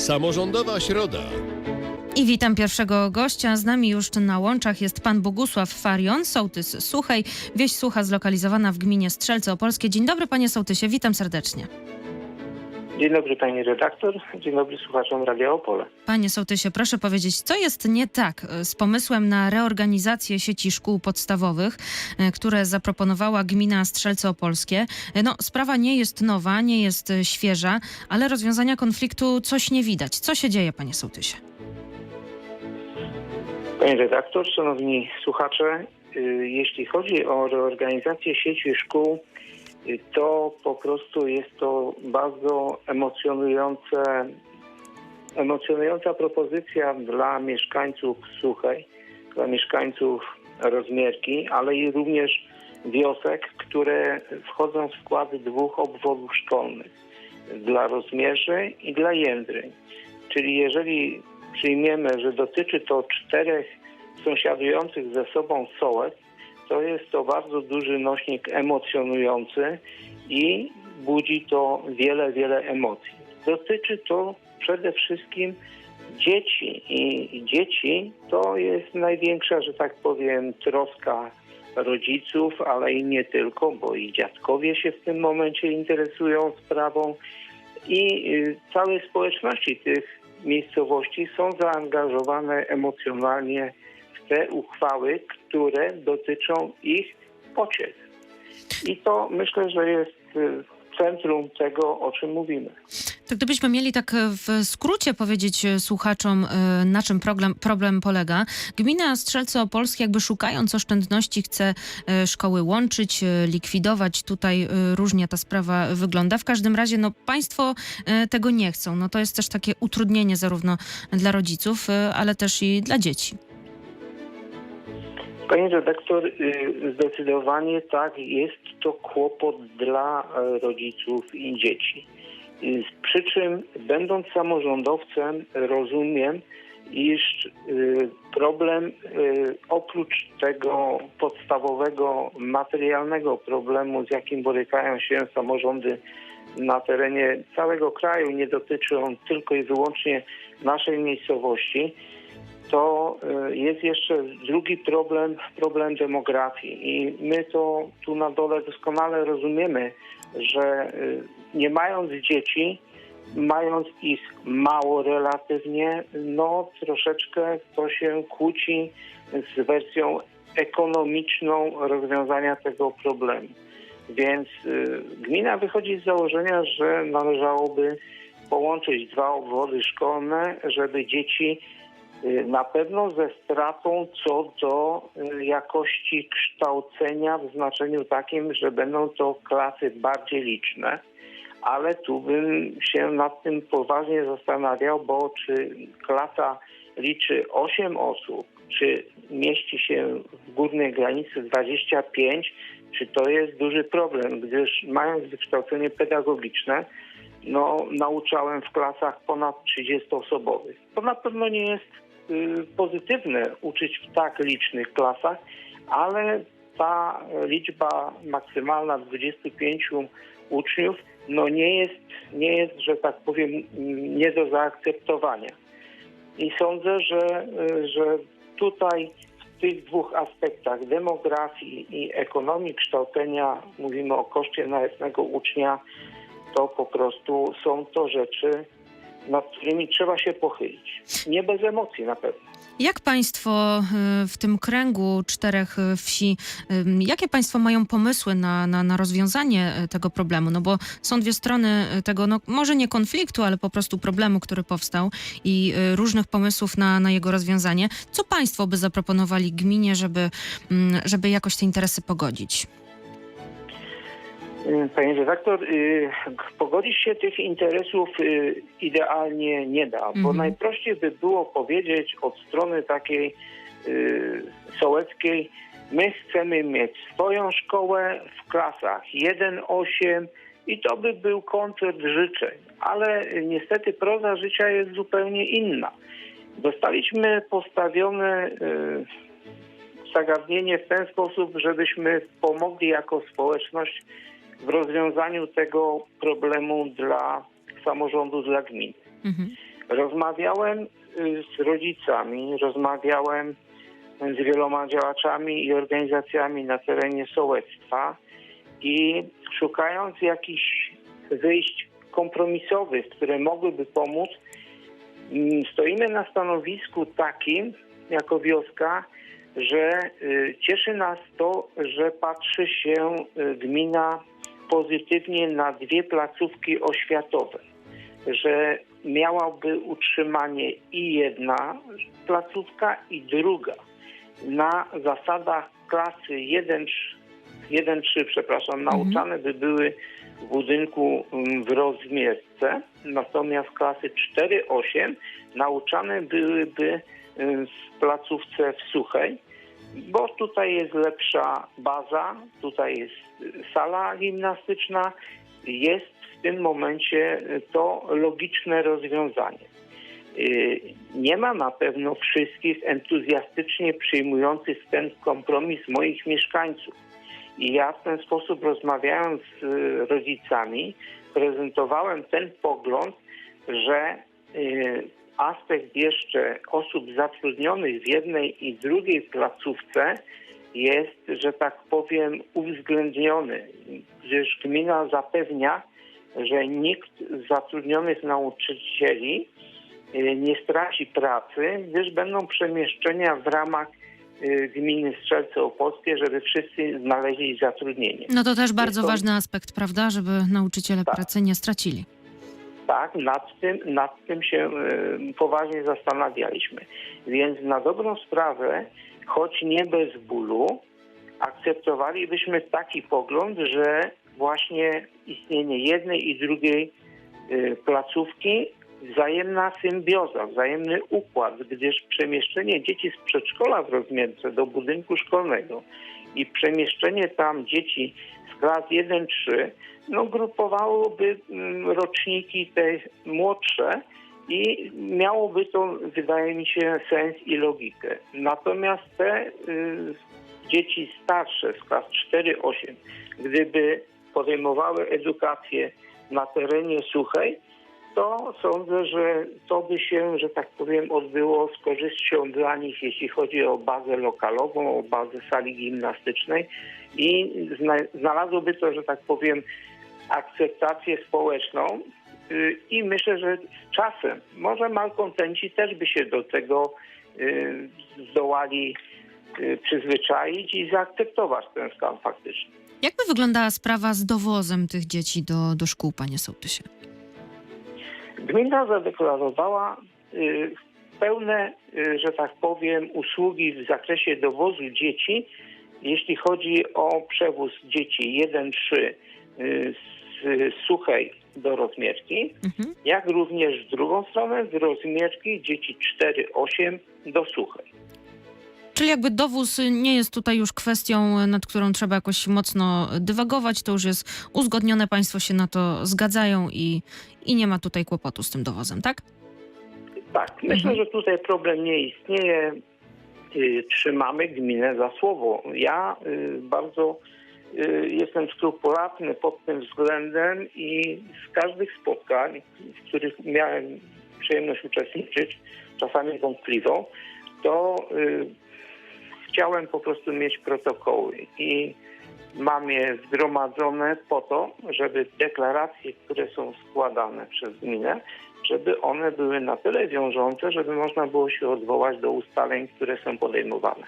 Samorządowa Środa. I witam pierwszego gościa. Z nami już na łączach jest pan Bogusław Farion, sołtys Suchej. Wieś Sucha zlokalizowana w gminie Strzelce Opolskie. Dzień dobry panie sołtysie, witam serdecznie. Dzień dobry pani redaktor, dzień dobry słuchaczom Radia Opole. Panie sołtysie, proszę powiedzieć, co jest nie tak e, z pomysłem na reorganizację sieci szkół podstawowych, e, które zaproponowała gmina Strzelce Opolskie? E, No, sprawa nie jest nowa, nie jest świeża, ale rozwiązania konfliktu coś nie widać. Co się dzieje, panie sołtysie? Pani redaktor, szanowni słuchacze, y, jeśli chodzi o reorganizację sieci szkół, to po prostu jest to bardzo emocjonujące, emocjonująca propozycja dla mieszkańców Suchej, dla mieszkańców Rozmierki, ale i również wiosek, które wchodzą w skład dwóch obwodów szkolnych, dla Rozmierzy i dla Jędryń. Czyli jeżeli przyjmiemy, że dotyczy to czterech sąsiadujących ze sobą sołek, to jest to bardzo duży nośnik emocjonujący i budzi to wiele, wiele emocji. Dotyczy to przede wszystkim dzieci i dzieci to jest największa, że tak powiem, troska rodziców, ale i nie tylko, bo i dziadkowie się w tym momencie interesują sprawą i y, całej społeczności tych miejscowości są zaangażowane emocjonalnie te uchwały, które dotyczą ich pociech. I to myślę, że jest y, centrum tego, o czym mówimy. To gdybyśmy mieli tak e, w skrócie powiedzieć e, słuchaczom, e, na czym problem, problem polega. Gmina Strzelce Opolskie jakby szukając oszczędności chce szkoły łączyć, likwidować. Tutaj różnie ta sprawa wygląda. W każdym razie no, państwo tego nie chcą. No, to jest też takie utrudnienie zarówno dla rodziców, ale też i dla dzieci. Pani redaktor, y, zdecydowanie tak, jest to kłopot dla e, rodziców i dzieci. Y, Przy czym, będąc samorządowcem, rozumiem, iż y, problem oprócz tego podstawowego materialnego problemu, z jakim borykają się samorządy na terenie całego kraju, nie dotyczy on tylko i wyłącznie naszej miejscowości, to y, jest jeszcze drugi problem, problem demografii. I my to tu na dole doskonale rozumiemy, że y, nie mając dzieci, mając ich mało relatywnie, no troszeczkę to się kłóci z wersją ekonomiczną rozwiązania tego problemu. Więc y, gmina wychodzi z założenia, że należałoby połączyć dwa obwody szkolne, żeby dzieci na pewno ze stratą co do y, jakości kształcenia w znaczeniu takim, że będą to klasy bardziej liczne, ale tu bym się nad tym poważnie zastanawiał, bo czy klasa liczy 8 osób, czy mieści się w górnej granicy 25, czy to jest duży problem, gdyż mając wykształcenie pedagogiczne, no, nauczałem w klasach ponad 30-osobowych. To na pewno nie jest y, pozytywne uczyć w tak licznych klasach, ale ta liczba maksymalna 25 uczniów no nie jest, nie jest, że tak powiem, nie do zaakceptowania. I sądzę, że, y, że tutaj w tych dwóch aspektach demografii i ekonomii kształcenia mówimy o koszcie na jednego ucznia, to po prostu są to rzeczy, nad którymi trzeba się pochylić. Nie bez emocji na pewno. Jak państwo y, w tym kręgu czterech y, wsi, ym, jakie państwo mają pomysły na, na, na rozwiązanie y, tego problemu? No bo są dwie strony y, tego, no może nie konfliktu, ale po prostu problemu, który powstał i y, różnych pomysłów na, na jego rozwiązanie. Co państwo by zaproponowali gminie, żeby, mm, żeby jakoś te interesy pogodzić? Y, Panie redaktor, y, pogodzić się tych interesów y, idealnie nie da, bo Mhm. najprościej by było powiedzieć od strony takiej sołeckiej, my chcemy mieć swoją szkołę w klasach 1-8 i to by był koncert życzeń, ale niestety proza życia jest zupełnie inna. Dostaliśmy postawione zagadnienie w ten sposób, żebyśmy pomogli jako społeczność w rozwiązaniu tego problemu dla samorządu, dla gmin. Mhm. Rozmawiałem y, z rodzicami, rozmawiałem z wieloma działaczami i organizacjami na terenie sołectwa i szukając jakichś wyjść kompromisowych, które mogłyby pomóc, mm, stoimy na stanowisku takim jako wioska, że y, cieszy nas to, że patrzy się y, gmina pozytywnie na dwie placówki oświatowe, że miałaby utrzymanie i jedna placówka i druga na zasadach klasy 1, 1-3, przepraszam, nauczane by były w budynku mm, w rozmiarce, natomiast klasy 4-8 nauczane byłyby y, w placówce w Suchej, bo tutaj jest lepsza baza, tutaj jest sala gimnastyczna, jest w tym momencie to logiczne rozwiązanie. Y, Nie ma na pewno wszystkich entuzjastycznie przyjmujących ten kompromis moich mieszkańców. I ja w ten sposób rozmawiając z rodzicami, prezentowałem ten pogląd, że y, aspekt jeszcze osób zatrudnionych w jednej i drugiej placówce jest, że tak powiem, uwzględniony, gdyż gmina zapewnia, że nikt z zatrudnionych nauczycieli y, nie straci pracy, gdyż będą przemieszczenia w ramach y, gminy Strzelce Opolskie, żeby wszyscy znaleźli zatrudnienie. No to też bardzo to- ważny aspekt, prawda, żeby nauczyciele Tak. pracy nie stracili. Tak, nad tym, nad tym się y, poważnie zastanawialiśmy. Więc na dobrą sprawę, choć nie bez bólu, akceptowalibyśmy taki pogląd, że właśnie istnienie jednej i drugiej y, placówki, wzajemna symbioza, wzajemny układ, gdyż przemieszczenie dzieci z przedszkola w rozmiarce do budynku szkolnego i przemieszczenie tam dzieci z klas 1-3 no, grupowałoby mm, roczniki te młodsze i miałoby to, wydaje mi się, sens i logikę. Natomiast te y, dzieci starsze z klas 4-8, gdyby podejmowały edukację na terenie suchej, to sądzę, że to by się, że tak powiem, odbyło z korzyścią dla nich, jeśli chodzi o bazę lokalową, o bazę sali gimnastycznej i zna- znalazłoby to, że tak powiem, akceptację społeczną y, i myślę, że z czasem może malkontenci też by się do tego y, zdołali y, przyzwyczaić i zaakceptować ten stan faktyczny. Jakby wyglądała sprawa z dowozem tych dzieci do, do szkół, panie sołtysie? Gmina zadeklarowała y, pełne, y, że tak powiem, usługi w zakresie dowozu dzieci, jeśli chodzi o przewóz dzieci 1-3 y, z Suchej do Rozmierki, Mhm. jak również w drugą stronę z Rozmierki dzieci 4-8 do Suchej. Czyli jakby dowóz nie jest tutaj już kwestią, nad którą trzeba jakoś mocno dywagować, to już jest uzgodnione, państwo się na to zgadzają i, i nie ma tutaj kłopotu z tym dowozem, tak? Tak, myślę, Mhm. że tutaj problem nie istnieje. Y, Trzymamy gminę za słowo. Ja y, bardzo y, jestem skrupulatny pod tym względem i z każdych spotkań, w których miałem przyjemność uczestniczyć, czasami wątpliwą, to chciałem po prostu mieć protokoły i mam je zgromadzone po to, żeby deklaracje, które są składane przez gminę, żeby one były na tyle wiążące, żeby można było się odwołać do ustaleń, które są podejmowane.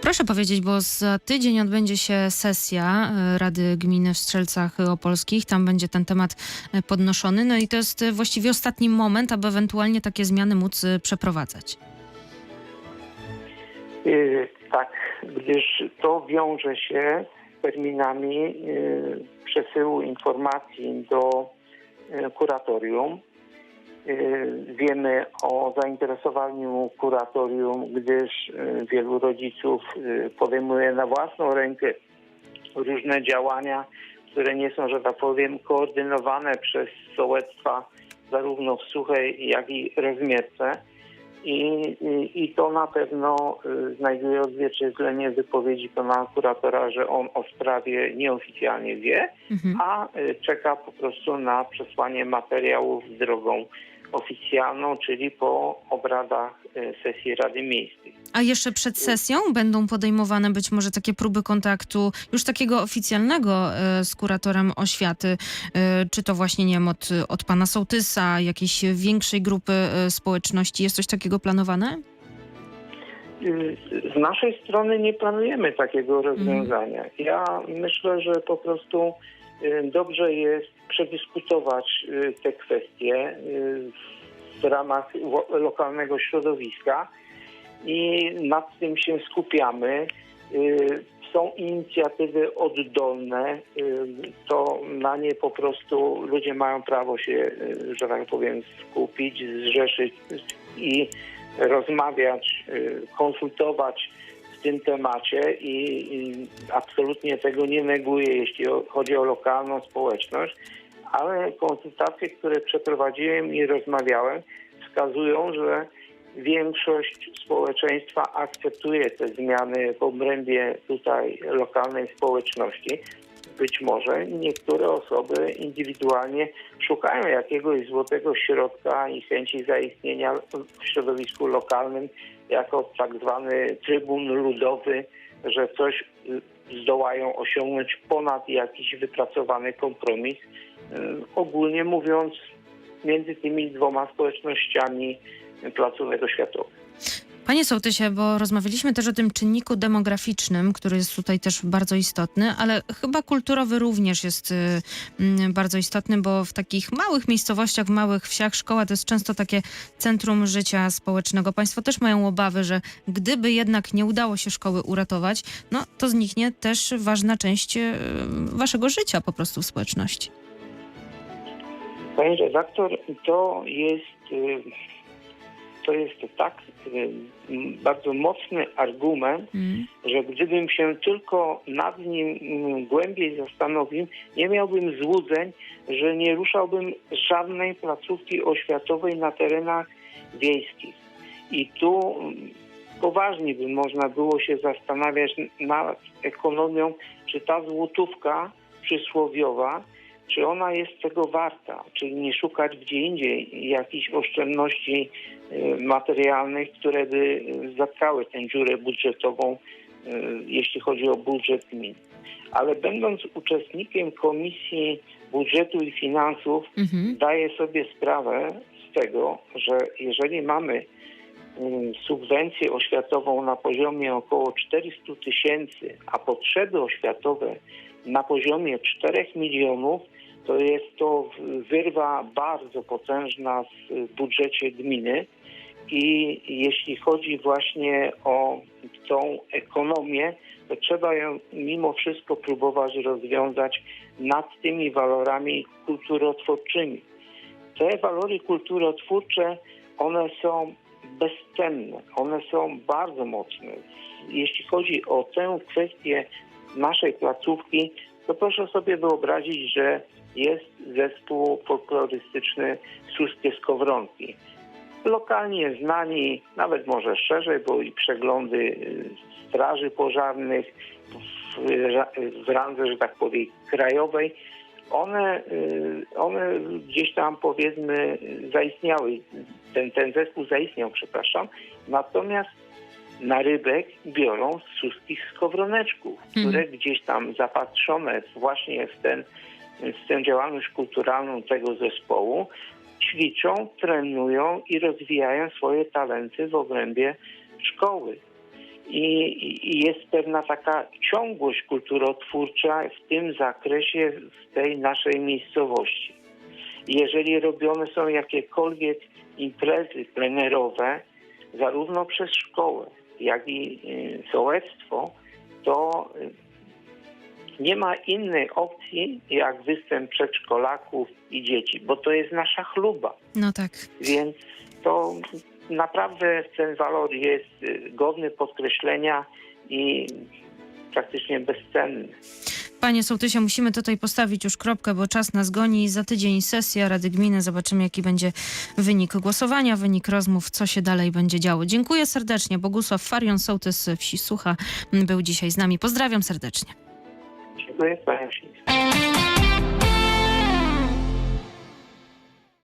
Proszę powiedzieć, bo za tydzień odbędzie się sesja e, Rady Gminy w Strzelcach Opolskich. Tam będzie ten temat e, podnoszony. No i to jest e, właściwie ostatni moment, aby ewentualnie takie zmiany móc przeprowadzać. Yy, tak, gdyż to wiąże się z terminami yy, przesyłu informacji do yy, kuratorium. Wiemy o zainteresowaniu kuratorium, gdyż wielu rodziców podejmuje na własną rękę różne działania, które nie są, że tak powiem, koordynowane przez sołectwa zarówno w Suchej, jak i Rozmierce. I, i, to na pewno y, znajduje odzwierciedlenie w wypowiedzi pana kuratora, że on o sprawie nieoficjalnie wie, Mhm. a y, czeka po prostu na przesłanie materiałów drogą oficjalną, czyli po obradach sesji Rady Miejskiej. A jeszcze przed sesją będą podejmowane być może takie próby kontaktu już takiego oficjalnego e, z kuratorem oświaty, e, czy to właśnie, nie wiem, od, od pana Sołtysa, jakiejś większej grupy e, społeczności. Jest coś takiego planowane? Z naszej strony nie planujemy takiego rozwiązania. Ja myślę, że po prostu dobrze jest przedyskutować te kwestie w ramach lokalnego środowiska i nad tym się skupiamy. Y, Są inicjatywy oddolne, y, to na nie po prostu ludzie mają prawo się, y, że tak powiem, skupić, zrzeszyć i rozmawiać, konsultować w tym temacie i, absolutnie tego nie neguję, jeśli chodzi o lokalną społeczność, ale konsultacje, które przeprowadziłem i rozmawiałem, wskazują, że większość społeczeństwa akceptuje te zmiany w obrębie tutaj lokalnej społeczności. Być może niektóre osoby indywidualnie szukają jakiegoś złotego środka i chęci zaistnienia w środowisku lokalnym jako tak zwany trybun ludowy, że coś zdołają osiągnąć ponad jakiś wypracowany kompromis. Y, Ogólnie mówiąc, między tymi dwoma społecznościami placówek oświatowych. Panie Sołtysie, bo rozmawialiśmy też o tym czynniku demograficznym, który jest tutaj też bardzo istotny, ale chyba kulturowy również jest y, mm, bardzo istotny, bo w takich małych miejscowościach, w małych wsiach szkoła to jest często takie centrum życia społecznego. Państwo też mają obawy, że gdyby jednak nie udało się szkoły uratować, no to zniknie też ważna część y, waszego życia po prostu w społeczności. Panie redaktor, to jest, y, to jest tak y, bardzo mocny argument, Mm. że gdybym się tylko nad nim mm, głębiej zastanowił, nie miałbym złudzeń, że nie ruszałbym żadnej placówki oświatowej na terenach wiejskich. I tu mm, poważnie by można było się zastanawiać nad ekonomią, czy ta złotówka przysłowiowa, czy ona jest tego warta, czyli nie szukać gdzie indziej jakichś oszczędności y, materialnych, które by y, zatkały tę dziurę budżetową, y, jeśli chodzi o budżet gmin. Ale będąc uczestnikiem Komisji Budżetu i Finansów, Mhm. zdaję sobie sprawę z tego, że jeżeli mamy subwencję oświatową na poziomie około 400 tysięcy, a potrzeby oświatowe na poziomie 4 milionów, to jest to wyrwa bardzo potężna w budżecie gminy. I jeśli chodzi właśnie o tą ekonomię, to trzeba ją mimo wszystko próbować rozwiązać nad tymi walorami kulturotwórczymi. Te walory kulturotwórcze, one są bezcenne, one są bardzo mocne. Jeśli chodzi o tę kwestię naszej placówki, to proszę sobie wyobrazić, że jest zespół folklorystyczny Suskie Skowronki. Lokalnie znani, nawet może szerzej, bo i przeglądy y, straży pożarnych w, w randze, że tak powiem, krajowej, one, y, one gdzieś tam powiedzmy zaistniały, ten, ten zespół zaistniał, przepraszam, natomiast narybek biorą z suskich skowroneczków, które gdzieś tam zapatrzone właśnie w, ten, tę działalność kulturalną tego zespołu ćwiczą, trenują i rozwijają swoje talenty w obrębie szkoły. I, jest pewna taka ciągłość kulturotwórcza w tym zakresie w tej naszej miejscowości. Jeżeli robione są jakiekolwiek imprezy plenerowe, zarówno przez szkołę, jak i y, sołectwo, to nie ma innej opcji jak występ przedszkolaków i dzieci, bo to jest nasza chluba. No tak. Więc to naprawdę ten walor jest y, godny podkreślenia i praktycznie bezcenny. Panie Sołtysie, musimy tutaj postawić już kropkę, bo czas nas goni. Za tydzień sesja Rady Gminy. Zobaczymy, jaki będzie wynik głosowania, wynik rozmów, co się dalej będzie działo. Dziękuję serdecznie. Bogusław Farion, sołtys wsi Sucha, był dzisiaj z nami. Pozdrawiam serdecznie. Dziękuję, kłaniam się.